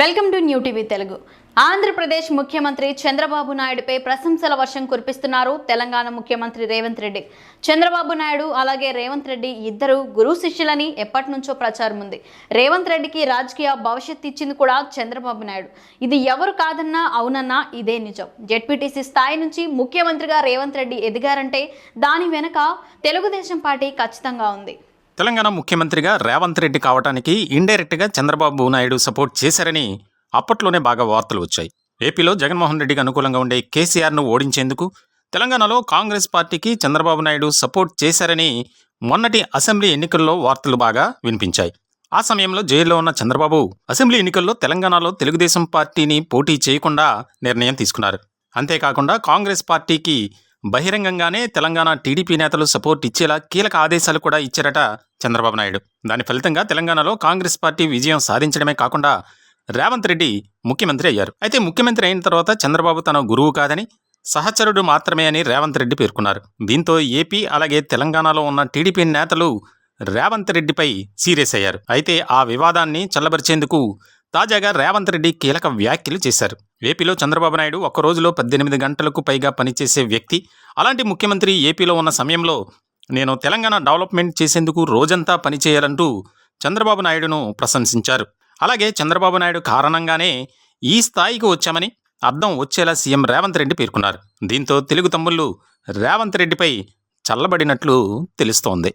Welcome to new TV Telugu. Andhra Pradesh ముఖ్యమంత్రి చంద్రబాబు నాయుడుపై ప్రశంసల వర్షం కురిపిస్తున్నారు తెలంగాణ ముఖ్యమంత్రి రేవంత్ రెడ్డి. చంద్రబాబు నాయుడు అలాగే రేవంత్ రెడ్డి ఇద్దరు గురు శిష్యులని ఎప్పటి నుంచో ప్రచారం ఉంది. రేవంత్ రెడ్డికి రాజకీయ భవిష్యత్ ఇచ్చింది కూడా చంద్రబాబు నాయుడు. ఇది ఎవరు కాదన్నా అవునన్నా ఇదే నిజం. జెడ్పీటీసీ స్థాయి నుంచి ముఖ్యమంత్రిగా రేవంత్ రెడ్డి ఎదిగారంటే దాని వెనక తెలుగుదేశం పార్టీ ఖచ్చితంగా ఉంది. తెలంగాణ ముఖ్యమంత్రిగా రేవంత్ రెడ్డి కావడానికి ఇండైరెక్ట్గా చంద్రబాబు నాయుడు సపోర్ట్ చేశారని అప్పట్లోనే బాగా వార్తలు వచ్చాయి. ఏపీలో జగన్మోహన్ రెడ్డికి అనుకూలంగా ఉండే కేసీఆర్ను ఓడించేందుకు తెలంగాణలో కాంగ్రెస్ పార్టీకి చంద్రబాబు నాయుడు సపోర్ట్ చేశారని మొన్నటి అసెంబ్లీ ఎన్నికల్లో వార్తలు బాగా వినిపించాయి. ఆ సమయంలో జైల్లో ఉన్న చంద్రబాబు అసెంబ్లీ ఎన్నికల్లో తెలంగాణలో తెలుగుదేశం పార్టీని పోటీ చేయకుండా నిర్ణయం తీసుకున్నారు. అంతేకాకుండా కాంగ్రెస్ పార్టీకి బహిరంగంగానే తెలంగాణ టీడీపీ నేతలు సపోర్ట్ ఇచ్చేలా కీలక ఆదేశాలు కూడా ఇచ్చారట చంద్రబాబు నాయుడు. దాని ఫలితంగా తెలంగాణలో కాంగ్రెస్ పార్టీ విజయం సాధించడమే కాకుండా రేవంత్ రెడ్డి ముఖ్యమంత్రి అయ్యారు. అయితే ముఖ్యమంత్రి అయిన తర్వాత చంద్రబాబు తన గురువు కాదని సహచరుడు మాత్రమే అని రేవంత్ రెడ్డి పేర్కొన్నారు. దీంతో ఏపీ అలాగే తెలంగాణలో ఉన్న టీడీపీ నేతలు రేవంత్ రెడ్డిపై సీరియస్ అయ్యారు. అయితే ఆ వివాదాన్ని చల్లబరిచేందుకు తాజాగా రేవంత్ రెడ్డి కీలక వ్యాఖ్యలు చేశారు. ఏపీలో చంద్రబాబు నాయుడు ఒక రోజులో పద్దెనిమిది గంటలకు పైగా పనిచేసే వ్యక్తి. అలాంటి ముఖ్యమంత్రి ఏపీలో ఉన్న సమయంలో నేను తెలంగాణ డెవలప్మెంట్ చేసేందుకు రోజంతా పనిచేయాలంటూ చంద్రబాబు నాయుడును ప్రశంసించారు. అలాగే చంద్రబాబు నాయుడు కారణంగానే ఈ స్థాయికి వచ్చామని అర్థం వచ్చేలా సీఎం రేవంత్ రెడ్డి పేర్కొన్నారు. దీంతో తెలుగు తమ్ముళ్ళు రేవంత్ రెడ్డిపై చల్లబడినట్లు తెలుస్తోంది.